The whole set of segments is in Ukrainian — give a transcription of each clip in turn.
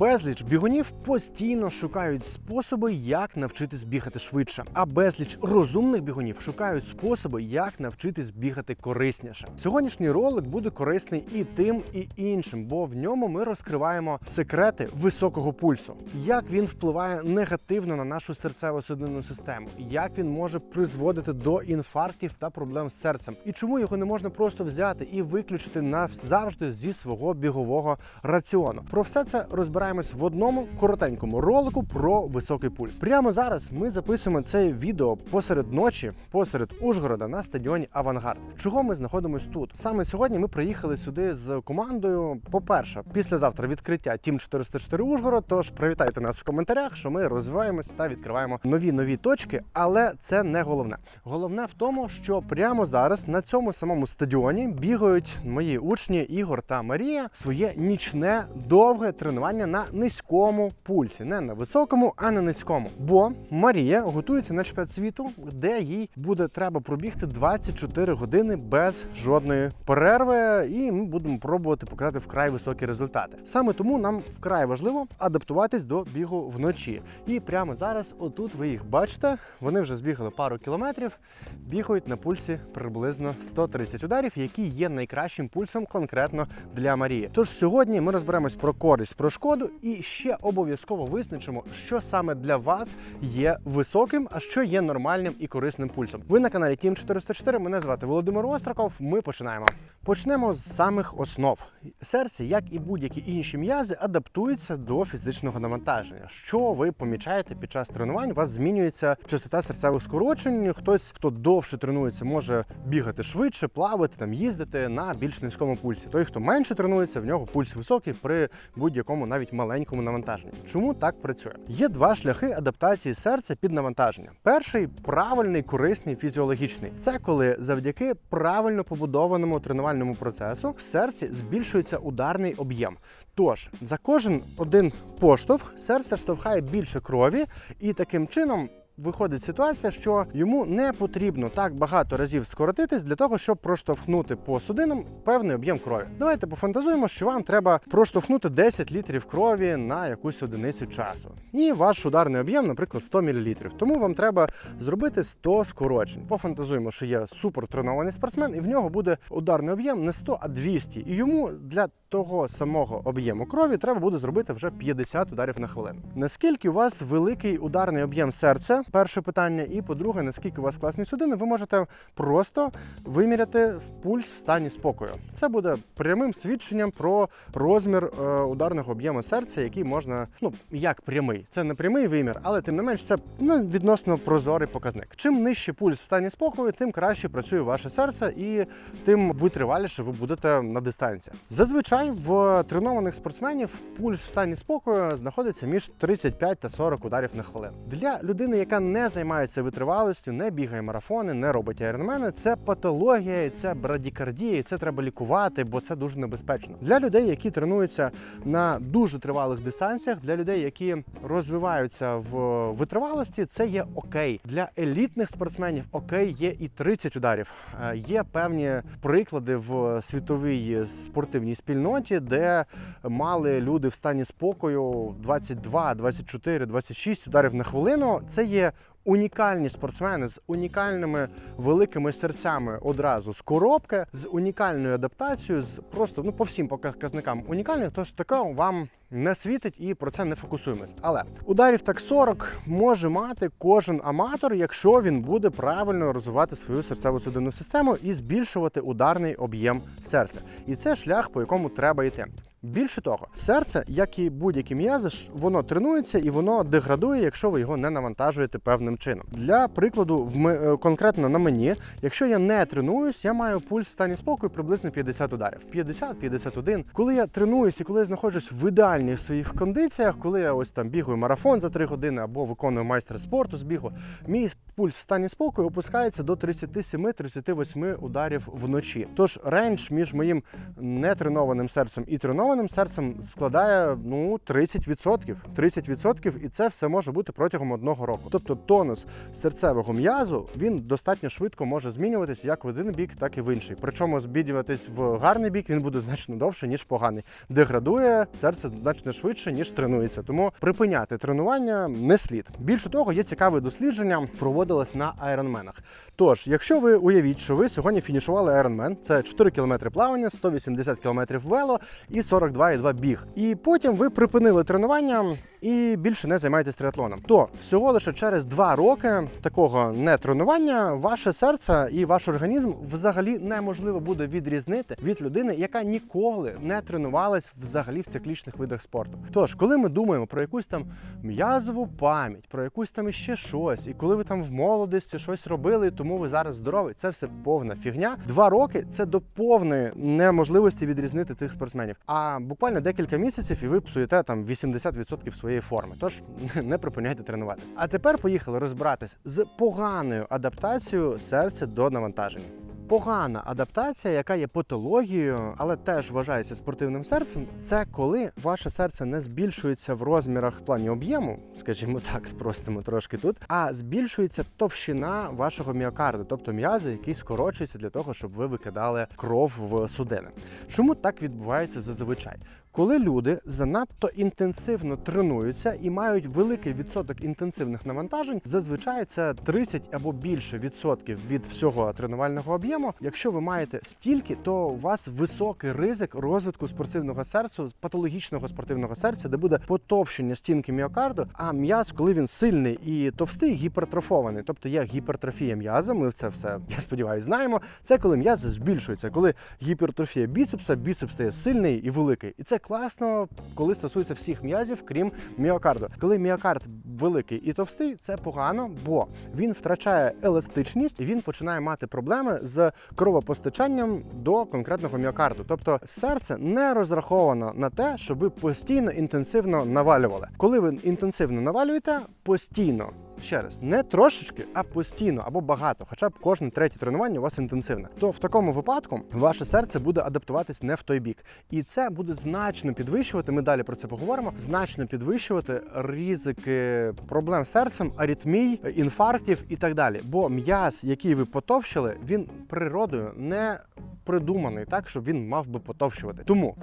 Безліч бігунів постійно шукають способи, як навчитись бігати швидше. А безліч розумних бігунів шукають способи, як навчитись бігати корисніше. Сьогоднішній ролик буде корисний і тим, і іншим, бо в ньому ми розкриваємо секрети високого пульсу, як він впливає негативно на нашу серцево-судинну систему, як він може призводити до інфарктів та проблем з серцем, і чому його не можна просто взяти і виключити назавжди зі свого бігового раціону. Про все це розбираємось в одному коротенькому ролику про високий пульс. Прямо зараз ми записуємо це відео посеред ночі, посеред Ужгорода на стадіоні Авангард. Чого ми знаходимось тут? Саме сьогодні ми приїхали сюди з командою. По-перше, післязавтра відкриття Тім 404 Ужгород. Тож привітайте нас в коментарях, що ми розвиваємось та відкриваємо нові нові точки. Але це не головне. Головне в тому, що прямо зараз на цьому самому стадіоні бігають мої учні Ігор та Марія своє нічне довге тренування на низькому пульсі, не на високому, а на низькому. Бо Марія готується на чемпіонат світу, де їй буде треба пробігти 24 години без жодної перерви, і ми будемо пробувати показати вкрай високі результати. Саме тому нам вкрай важливо адаптуватись до бігу вночі. І прямо зараз, отут ви їх бачите, вони вже збігали пару кілометрів, бігають на пульсі приблизно 130 ударів, які є найкращим пульсом конкретно для Марії. Тож сьогодні ми розберемось про користь, про шкоду і ще обов'язково визначимо, що саме для вас є високим, а що є нормальним і корисним пульсом. Ви на каналі Тім 404. Мене звати Володимир Остраков. Ми починаємо. Почнемо з самих основ. Серце, як і будь-які інші м'язи, адаптується до фізичного навантаження. Що ви помічаєте під час тренувань? У вас змінюється частота серцевих скорочень. Хтось, хто довше тренується, може бігати швидше, плавати, там їздити на більш низькому пульсі. Той, хто менше тренується, в нього пульс високий при будь-якому навіть маленькому навантаженні. Чому так працює? Є два шляхи адаптації серця під навантаження. Перший правильний, корисний, фізіологічний. Це коли завдяки правильно побудованому тренувальному процесу в серці збільшується ударний об'єм. Тож за кожен один поштовх серце штовхає більше крові, і таким чином. Виходить ситуація, що йому не потрібно так багато разів скоротитись для того, щоб проштовхнути по судинам певний об'єм крові. Давайте пофантазуємо, що вам треба проштовхнути 10 літрів крові на якусь одиницю часу. І ваш ударний об'єм, наприклад, 100 мл. Тому вам треба зробити 100 скорочень. Пофантазуємо, що є супертренований спортсмен, і в нього буде ударний об'єм не 100, а 200. І йому для того самого об'єму крові треба буде зробити вже 50 ударів на хвилину. Наскільки у вас великий ударний об'єм серця? Перше питання, і по-друге, наскільки у вас класні судини, ви можете просто виміряти пульс в стані спокою. Це буде прямим свідченням про розмір е, ударного об'єму серця, який можна, ну як прямий. Це не прямий вимір, але тим не менш це ну, відносно прозорий показник. Чим нижчий пульс в стані спокою, тим краще працює ваше серце і тим витриваліше ви будете на дистанції. Зазвичай в тренованих спортсменів пульс в стані спокою знаходиться між 35 та 40 ударів на хвилину. Для людини, яка не займається витривалістю, не бігає марафони, не робить айронмени, це патологія, це брадікардія, і це треба лікувати, бо це дуже небезпечно. Для людей, які тренуються на дуже тривалих дистанціях, для людей, які розвиваються в витривалості, це є окей. Для елітних спортсменів окей є і 30 ударів. Е, Є певні приклади в світовій спортивній спільноті, де мали люди в стані спокою 22, 24, 26 ударів на хвилину. Це є унікальні спортсмени з унікальними великими серцями одразу з коробки, з унікальною адаптацією, з просто ну по всім показникам унікальних, тож такого вам не світить і про це не фокусуємось. Але ударів так 40 може мати кожен аматор, якщо він буде правильно розвивати свою серцево-судинну систему і збільшувати ударний об'єм серця. І це шлях, по якому треба йти. Більше того, серце, як і будь-які м'язи, воно тренується і воно деградує, якщо ви його не навантажуєте певним чином. Для прикладу, в е, конкретно на мені, якщо я не тренуюсь, я маю пульс в стані спокою приблизно 50 ударів. 50-51. Коли я тренуюсь і коли я знаходжусь в ідеальних своїх кондиціях, коли я ось там бігаю марафон за 3 години або виконую майстер спорту з бігу, мій пульс в стані спокою опускається до 37-38 ударів вночі. Тож рейндж між моїм нетренованим серцем і тренованим серцем складає ну 30%. 30% і це все може бути протягом одного року. Тобто тонус серцевого м'язу він достатньо швидко може змінюватись як в один бік, так і в інший. Причому змінюватись в гарний бік він буде значно довше ніж поганий. Деградує серце значно швидше ніж тренується. Тому припиняти тренування не слід. Більше того, є цікаве дослідження, проводилось на айронменах. Тож, якщо ви уявіть, що ви сьогодні фінішували айронмен, це 4 км плавання, 180 км вело і 42,2 біг. І потім ви припинили тренування і більше не займаєтесь триатлоном. То всього лише через 2 роки такого не тренування ваше серце і ваш організм взагалі неможливо буде відрізнити від людини, яка ніколи не тренувалась взагалі в циклічних видах спорту. Тож, коли ми думаємо про якусь там м'язову пам'ять, про якусь там іще щось, і коли ви там в молодості щось робили, тому ви зараз здорові, це все повна фігня. Два роки це до повної неможливості відрізнити тих спортсменів. А буквально декілька місяців і ви псуєте там 80% своєї форми. Тож не припиняйте тренуватися. А тепер поїхали розбиратись з поганою адаптацією серця до навантаження. Погана адаптація, яка є патологією, але теж вважається спортивним серцем, це коли ваше серце не збільшується в розмірах в плані об'єму, скажімо так, спростимо трошки тут, а збільшується товщина вашого міокарду, тобто м'язу, який скорочується для того, щоб ви викидали кров в судини. Чому так відбувається зазвичай? Коли люди занадто інтенсивно тренуються і мають великий відсоток інтенсивних навантажень, зазвичай це 30 або більше відсотків від всього тренувального об'єму. Якщо ви маєте стільки, то у вас високий ризик розвитку спортивного серця, патологічного спортивного серця, де буде потовщення стінки міокарду. А м'яз, коли він сильний і товстий, гіпертрофований, тобто є гіпертрофія м'яза. Ми це все, я сподіваюся, знаємо. Це коли м'яз збільшується, коли гіпертрофія біцепса, біцепс стає сильний і великий. І це класно, коли стосується всіх м'язів, крім міокарду. Коли міокард великий і товстий, це погано, бо він втрачає еластичність і він починає мати проблеми з кровопостачанням до конкретного міокарду. Тобто серце не розраховано на те, щоб ви постійно інтенсивно навалювали. Коли ви інтенсивно навалюєте, постійно. Ще раз, не трошечки, а постійно або багато, хоча б кожне третє тренування у вас інтенсивне. То в такому випадку ваше серце буде адаптуватись не в той бік, і це буде значно підвищувати. Ми далі про це поговоримо. Значно підвищувати ризики проблем з серцем, аритмій, інфарктів і так далі. Бо м'яз, який ви потовщили, він природою не придуманий так, щоб він мав би потовщувати. Тому.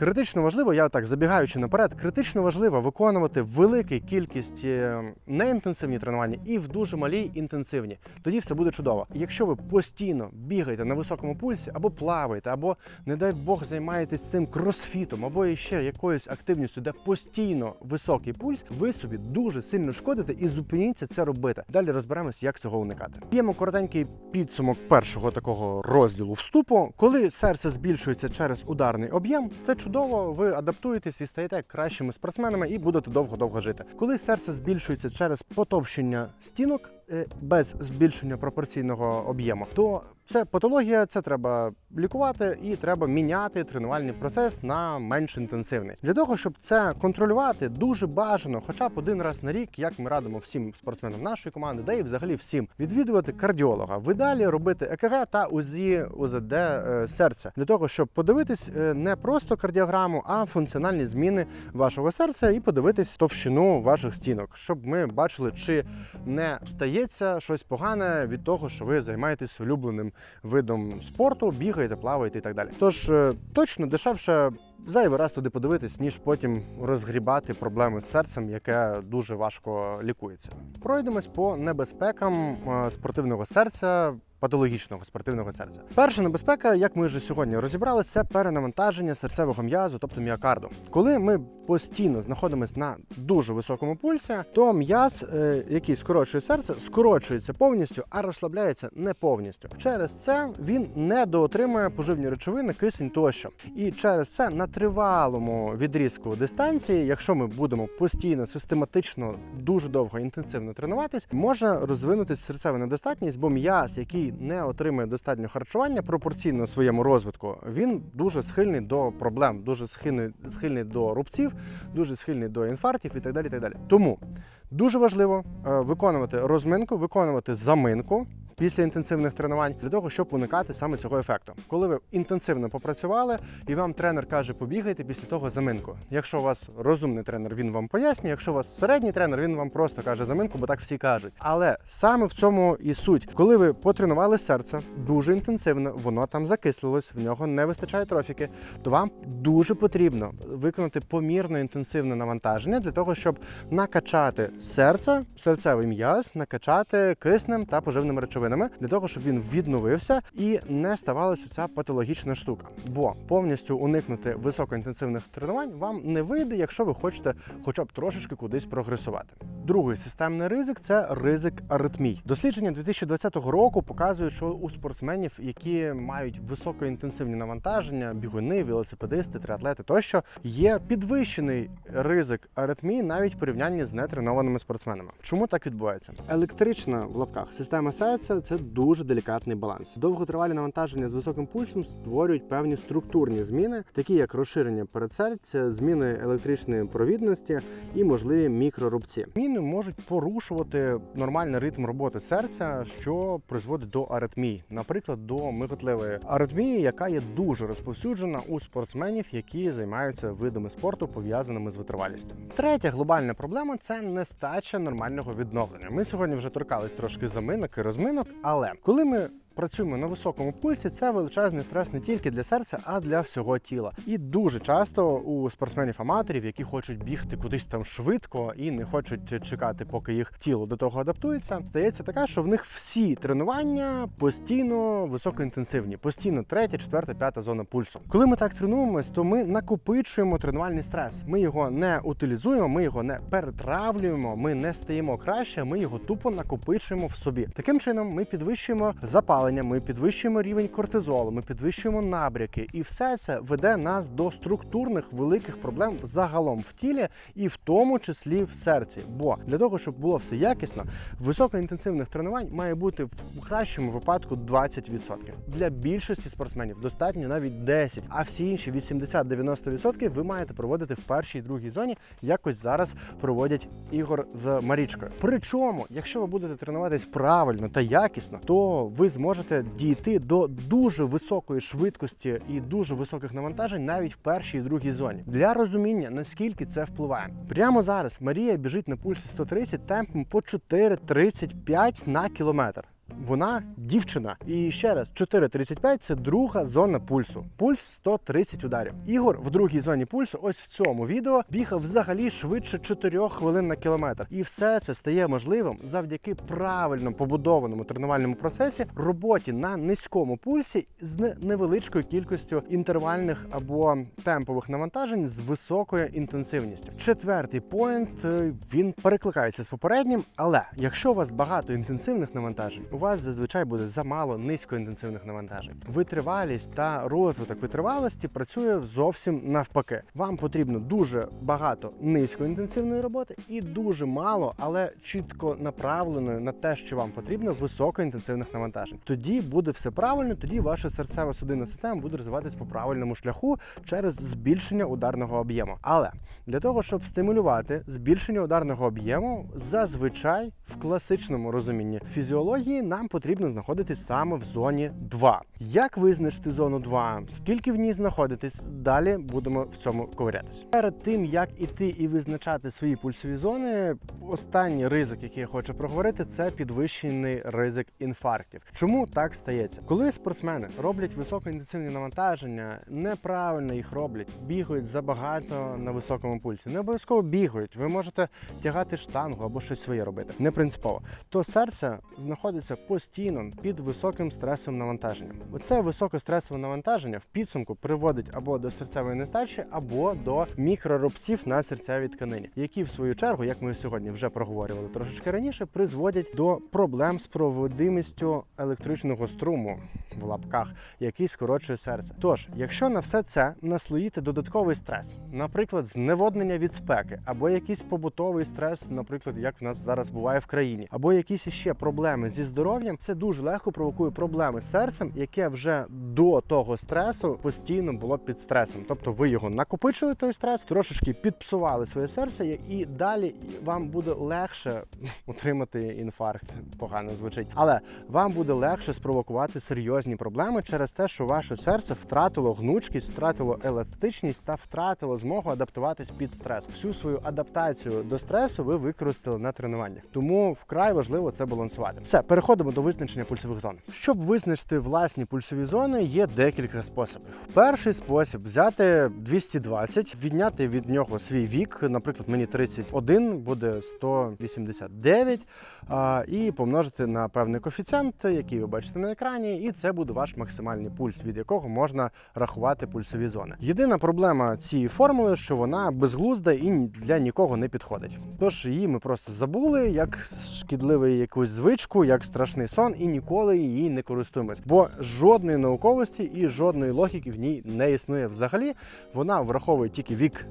Критично важливо, я так забігаючи наперед, критично важливо виконувати велику кількість е, неінтенсивні тренування і в дуже малій інтенсивні. Тоді все буде чудово. Якщо ви постійно бігаєте на високому пульсі, або плаваєте, або, не дай Бог, займаєтесь цим кросфітом, або ще якоюсь активністю, де постійно високий пульс, ви собі дуже сильно шкодите і зупиніться це робити. Далі розберемось, як цього уникати. П'ємо коротенький підсумок першого такого розділу вступу. Коли серце збільшується через ударний об'єм, це чудово, ви адаптуєтесь і стаєте кращими спортсменами і будете довго-довго жити. Коли серце збільшується через потовщення стінок без збільшення пропорційного об'єму, то це патологія, це треба лікувати і треба міняти тренувальний процес на менш інтенсивний. Для того, щоб це контролювати, дуже бажано, хоча б один раз на рік, як ми радимо всім спортсменам нашої команди, де і взагалі всім відвідувати кардіолога. В ідеалі робити ЕКГ та УЗІ УЗД е, серця для того, щоб подивитись е, не просто кардіограму, а функціональні зміни вашого серця і подивитись товщину ваших стінок, щоб ми бачили, чи не стається щось погане від того, що ви займаєтесь улюбленим видом спорту, бігаєте, плаваєте і так далі. Тож е, точно дешевше зайвий раз туди подивитись, ніж потім розгрібати проблеми з серцем, яке дуже важко лікується. Пройдемось по небезпекам е, спортивного серця. Патологічного спортивного серця. Перша небезпека, як ми вже сьогодні розібрали, це перенавантаження серцевого м'язу, тобто міокарду. Коли ми постійно знаходимося на дуже високому пульсі, то м'яз, е, який скорочує серце, скорочується повністю, а розслабляється не повністю. Через це він не доотримує поживні речовини, кисень тощо. І через це на тривалому відрізку дистанції, якщо ми будемо постійно, систематично, дуже довго інтенсивно тренуватись, може розвинутися серцева недостатність, бо м'яз, який не отримує достатньо харчування пропорційно своєму розвитку, він дуже схильний до проблем, дуже схильний, схильний до рубців, дуже схильний до інфарктів і так далі. І так далі. Тому дуже важливо е, виконувати розминку, виконувати заминку. Після інтенсивних тренувань для того, щоб уникати саме цього ефекту. Коли ви інтенсивно попрацювали, і вам тренер каже, побігайте після того заминку. Якщо у вас розумний тренер, він вам пояснює. Якщо у вас середній тренер, він вам просто каже заминку, бо так всі кажуть. Але саме в цьому і суть, коли ви потренували серце дуже інтенсивно, воно там закислилось, в нього не вистачає трофіки, то вам дуже потрібно виконати помірно інтенсивне навантаження для того, щоб накачати серце, серцевий м'яз, накачати киснем та поживними речовинами для того, щоб він відновився і не ставалася ця патологічна штука. Бо повністю уникнути високоінтенсивних тренувань вам не вийде, якщо ви хочете хоча б трошечки кудись прогресувати. Другий системний ризик це ризик аритмій. Дослідження 2020 року показують, що у спортсменів, які мають високоінтенсивні навантаження, бігуни, велосипедисти, триатлети тощо, є підвищений ризик аритмії навіть в порівнянні з нетренованими спортсменами. Чому так відбувається? Електрична в лапках система серця це дуже делікатний баланс. Довготривалі навантаження з високим пульсом створюють певні структурні зміни, такі як розширення передсердця, зміни електричної провідності і можливі мікрорубці. Зміни можуть порушувати нормальний ритм роботи серця, що призводить до аритмій, наприклад, до миготливої аритмії, яка є дуже розповсюджена у спортсменів, які займаються видами спорту, пов'язаними з витривалістю. Третя глобальна проблема це нестача нормального відновлення. Ми сьогодні вже торкались трошки заминок і розминок, але коли ми Працюємо на високому пульсі, це величезний стрес не тільки для серця, а для всього тіла. І дуже часто у спортсменів-аматорів, які хочуть бігти кудись там швидко і не хочуть чекати, поки їх тіло до того адаптується, стається така, що в них всі тренування постійно високоінтенсивні, постійно третя, четверта, п'ята зона пульсу. Коли ми так тренуємось, то ми накопичуємо тренувальний стрес. Ми його не утилізуємо, ми його не перетравлюємо, ми не стаємо краще, ми його тупо накопичуємо в собі. Таким чином ми підвищуємо запалення, ми підвищуємо рівень кортизолу, ми підвищуємо набряки, і все це веде нас до структурних великих проблем загалом в тілі, і в тому числі в серці. Бо для того, щоб було все якісно, високоінтенсивних тренувань має бути в кращому випадку 20%. Для більшості спортсменів достатньо навіть 10%, а всі інші 80-90% ви маєте проводити в першій другій зоні. Якось зараз проводять ігор з Марічкою. Причому, якщо ви будете тренуватись правильно та якісно, то ви зможете дійти до дуже високої швидкості і дуже високих навантажень навіть в першій і другій зоні. Для розуміння наскільки це впливає. Прямо зараз Марія біжить на пульсі 130 темпом по 4,35 на кілометр. Вона дівчина. І ще раз, 4,35 це друга зона пульсу. Пульс 130 ударів. Ігор в другій зоні пульсу, ось в цьому відео, бігав взагалі швидше 4 хвилин на кілометр. І все це стає можливим завдяки правильно побудованому тренувальному процесі, роботі на низькому пульсі з невеличкою кількістю інтервальних або темпових навантажень з високою інтенсивністю. Четвертий поінт е, він перекликається з попереднім, але якщо у вас багато інтенсивних навантажень, вас зазвичай буде замало низькоінтенсивних навантажень. Витривалість та розвиток витривалості працює зовсім навпаки. Вам потрібно дуже багато низькоінтенсивної роботи і дуже мало, але чітко направленої на те, що вам потрібно, високоінтенсивних навантажень. Тоді буде все правильно, тоді ваша серцева судинна система буде розвиватись по правильному шляху через збільшення ударного об'єму. Але для того, щоб стимулювати збільшення ударного об'єму, зазвичай в класичному розумінні фізіології нам потрібно знаходитись саме в зоні 2. Як визначити зону 2? Скільки в ній знаходитись? Далі будемо в цьому ковирятися. Перед тим як іти і визначати свої пульсові зони, останній ризик, який я хочу проговорити, це підвищений ризик інфарктів. Чому так стається? Коли спортсмени роблять високоінтенсивні навантаження, неправильно їх роблять, бігають забагато на високому пульсі. Не обов'язково бігають. Ви можете тягати штангу або щось своє робити. Не принципово. То серце знаходиться постійно під високим стресовим навантаженням. Оце високостресове навантаження в підсумку приводить або до серцевої нестачі, або до мікрорубців на серцевій тканині, які в свою чергу, як ми сьогодні вже проговорювали трошечки раніше, призводять до проблем з проводимістю електричного струму в лапках, який скорочує серце. Тож, якщо на все це наслоїти додатковий стрес, наприклад, зневоднення від спеки, або якийсь побутовий стрес, наприклад, як в нас зараз буває в країні, або якісь іще проблеми зі здоров'ям. Здоров'ям, це дуже легко провокує проблеми з серцем, яке вже до того стресу постійно було під стресом. Тобто ви його накопичили, той стрес, трошечки підпсували своє серце, і далі вам буде легше отримати інфаркт. Погано звучить, але вам буде легше спровокувати серйозні проблеми через те, що ваше серце втратило гнучкість, втратило еластичність та втратило змогу адаптуватись під стрес. Всю свою адаптацію до стресу ви використали на тренуваннях. Тому вкрай важливо це балансувати. Все, переходимо до визначення пульсових зон. Щоб визначити власні пульсові зони, є декілька способів. Перший спосіб взяти 220, відняти від нього свій вік. Наприклад, мені 31, буде 189, і помножити на певний коефіцієнт, який ви бачите на екрані, і це буде ваш максимальний пульс, від якого можна рахувати пульсові зони. Єдина проблема цієї формули, що вона безглузда і для нікого не підходить. Тож її ми просто забули як шкідливий якусь звичку, як страшний сон, і ніколи її не користуємось. Бо жодної науковості і жодної логіки в ній не існує взагалі. Вона враховує тільки вік.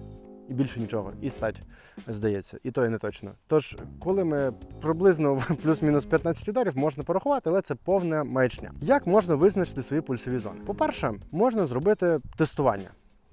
І більше нічого, і стать, здається, і то і не точно. Тож, коли ми приблизно в плюс-мінус 15 ударів можна порахувати, але це повна маячня. Як можна визначити свої пульсові зони? По-перше, можна зробити тестування.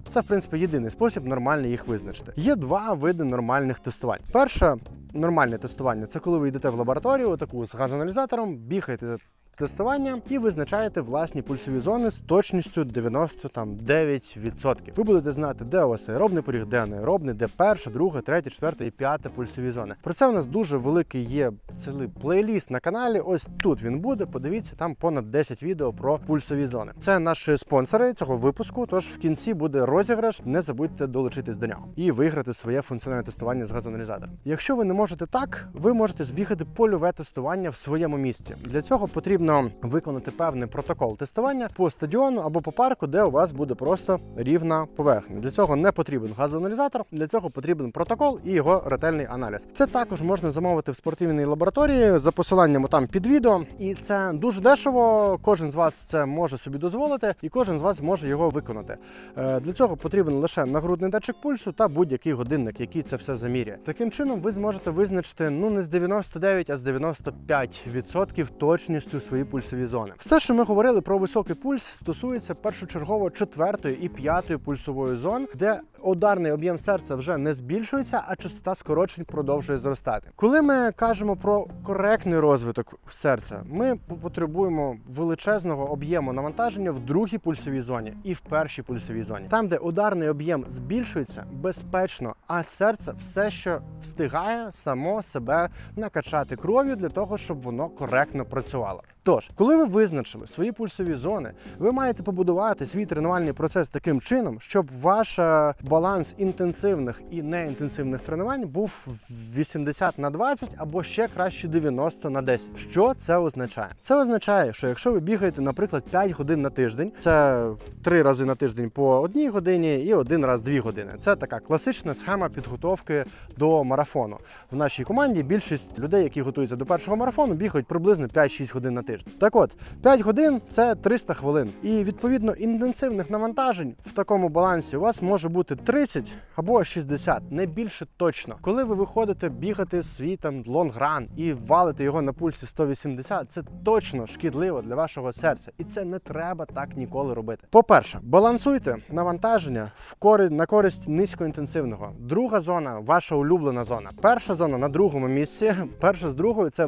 Це, в принципі, єдиний спосіб нормально їх визначити. Є два види нормальних тестувань. Перше нормальне тестування це коли ви йдете в лабораторію, таку з газоаналізатором, бігаєте тестування і визначаєте власні пульсові зони з точністю 99%. Ви будете знати, де у вас аеробний поріг, де анаеробний, де перша, друга, третя, четверта і п'ята пульсові зони. Про це у нас дуже великий є цілий плейліст на каналі. Ось тут він буде. Подивіться, там понад 10 відео про пульсові зони. Це наші спонсори цього випуску. Тож в кінці буде розіграш. Не забудьте долучитись до нього і виграти своє функціональне тестування з газоаналізатором. Якщо ви не можете так, ви можете збігати польове тестування в своєму місці. Для цього потрібно виконати певний протокол тестування по стадіону або по парку, де у вас буде просто рівна поверхня. Для цього не потрібен газоаналізатор, для цього потрібен протокол і його ретельний аналіз. Це також можна замовити в спортивній лабораторії за посиланням там під відео, і це дуже дешево. Кожен з вас це може собі дозволити, і кожен з вас зможе його виконати. Е, Для цього потрібен лише нагрудний датчик пульсу та будь-який годинник, який це все заміряє. Таким чином, ви зможете визначити ну не з 99, а з 95% точністю свої пульсові зони. Все, що ми говорили про високий пульс, стосується першочергово четвертої і п'ятої пульсової зон, де ударний об'єм серця вже не збільшується, а частота скорочень продовжує зростати. Коли ми кажемо про коректний розвиток серця, ми потребуємо величезного об'єму навантаження в другій пульсовій зоні і в першій пульсовій зоні. Там, де ударний об'єм збільшується, безпечно, а серце все ще встигає само себе накачати кров'ю для того, щоб воно коректно працювало. Тож, коли ви визначили свої пульсові зони, ви маєте побудувати свій тренувальний процес таким чином, щоб ваш е, баланс інтенсивних і неінтенсивних тренувань був 80 на 20 або ще краще 90 на 10. Що це означає? Це означає, що якщо ви бігаєте, наприклад, 5 годин на тиждень, це 3 рази на тиждень по одній годині і один раз 2 години. Це така класична схема підготовки до марафону. В нашій команді більшість людей, які готуються до першого марафону, бігають приблизно 5-6 годин на тиждень. Так от, 5 годин це 300 хвилин. І відповідно інтенсивних навантажень в такому балансі у вас може бути 30 або 60, не більше точно. Коли ви виходите бігати свій там лонгран і валите його на пульсі 180, це точно шкідливо для вашого серця, і це не треба так ніколи робити. По-перше, балансуйте навантаження в кори на користь низькоінтенсивного. Друга зона ваша улюблена зона. Перша зона на другому місці. Перша з другою це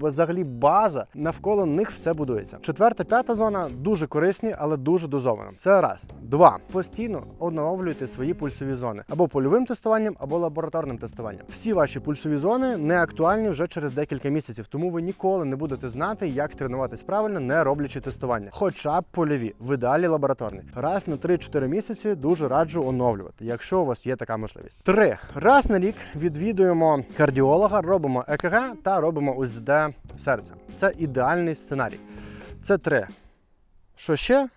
взагалі база. Навколо них все будується. Четверта, п'ята зона дуже корисні, але дуже дозовано. Це раз. Два. Постійно оновлюйте свої пульсові зони або польовим тестуванням, або лабораторним тестуванням. Всі ваші пульсові зони не актуальні вже через декілька місяців, тому ви ніколи не будете знати, як тренуватись правильно, не роблячи тестування. Хоча б польові, в ідеалі лабораторні. Раз на 3-4 місяці дуже раджу оновлювати, якщо у вас є така можливість. Три раз на рік відвідуємо кардіолога, робимо ЕКГ та робимо УЗД серця. Це ідеальний сценарій. Це три. Що ще?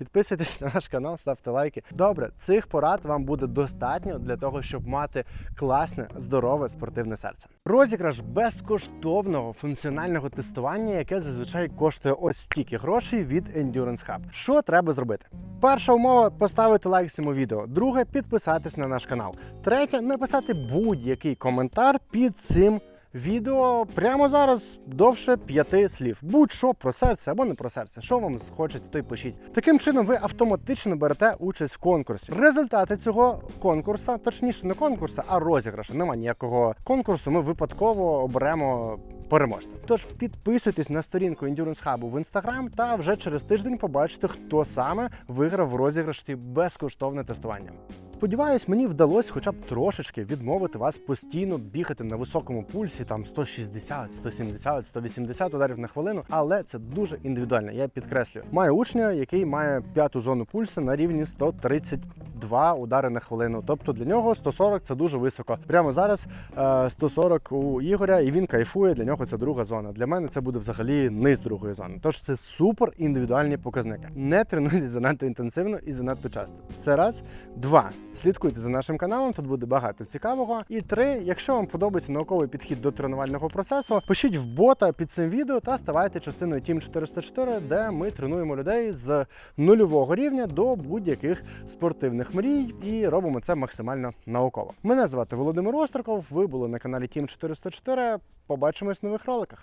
Підписуйтесь на наш канал, ставте лайки. Добре, цих порад вам буде достатньо для того, щоб мати класне, здорове спортивне серце. Розіграш безкоштовного функціонального тестування, яке зазвичай коштує ось стільки грошей від Endurance Hub. Що треба зробити? Перша умова поставити лайк цьому відео. Друге підписатись на наш канал. Третє написати будь-який коментар під цим відео прямо зараз довше п'яти слів. Будь-що про серце або не про серце. Що вам хочеться, то й пишіть. Таким чином, ви автоматично берете участь в конкурсі. Результати цього конкурсу, точніше, не конкурсу, а розіграшу. Нема ніякого конкурсу. Ми випадково оберемо. Переможця. Тож підписуйтесь на сторінку Endurance Hub в Instagram та вже через тиждень побачите, хто саме виграв в розіграші безкоштовне тестування. Сподіваюсь, мені вдалося хоча б трошечки відмовити вас постійно бігати на високому пульсі, там 160, 170, 180 ударів на хвилину, але це дуже індивідуально. Я підкреслюю. Маю учня, який має п'яту зону пульсу на рівні 132 удари на хвилину. Тобто для нього 140 це дуже високо. Прямо зараз е, 140 у Ігоря, і він кайфує. Для нього це друга зона. Для мене це буде взагалі низ другої зони. Тож це супер індивідуальні показники. Не тренуйтесь занадто інтенсивно і занадто часто. Це раз, два. Слідкуйте за нашим каналом, тут буде багато цікавого. І три, якщо вам подобається науковий підхід до тренувального процесу, пишіть в бота під цим відео та ставайте частиною Team 404, де ми тренуємо людей з нульового рівня до будь-яких спортивних мрій і робимо це максимально науково. Мене звати Володимир Остриков. Ви були на каналі Тім 404. Побачимось в нових роликах.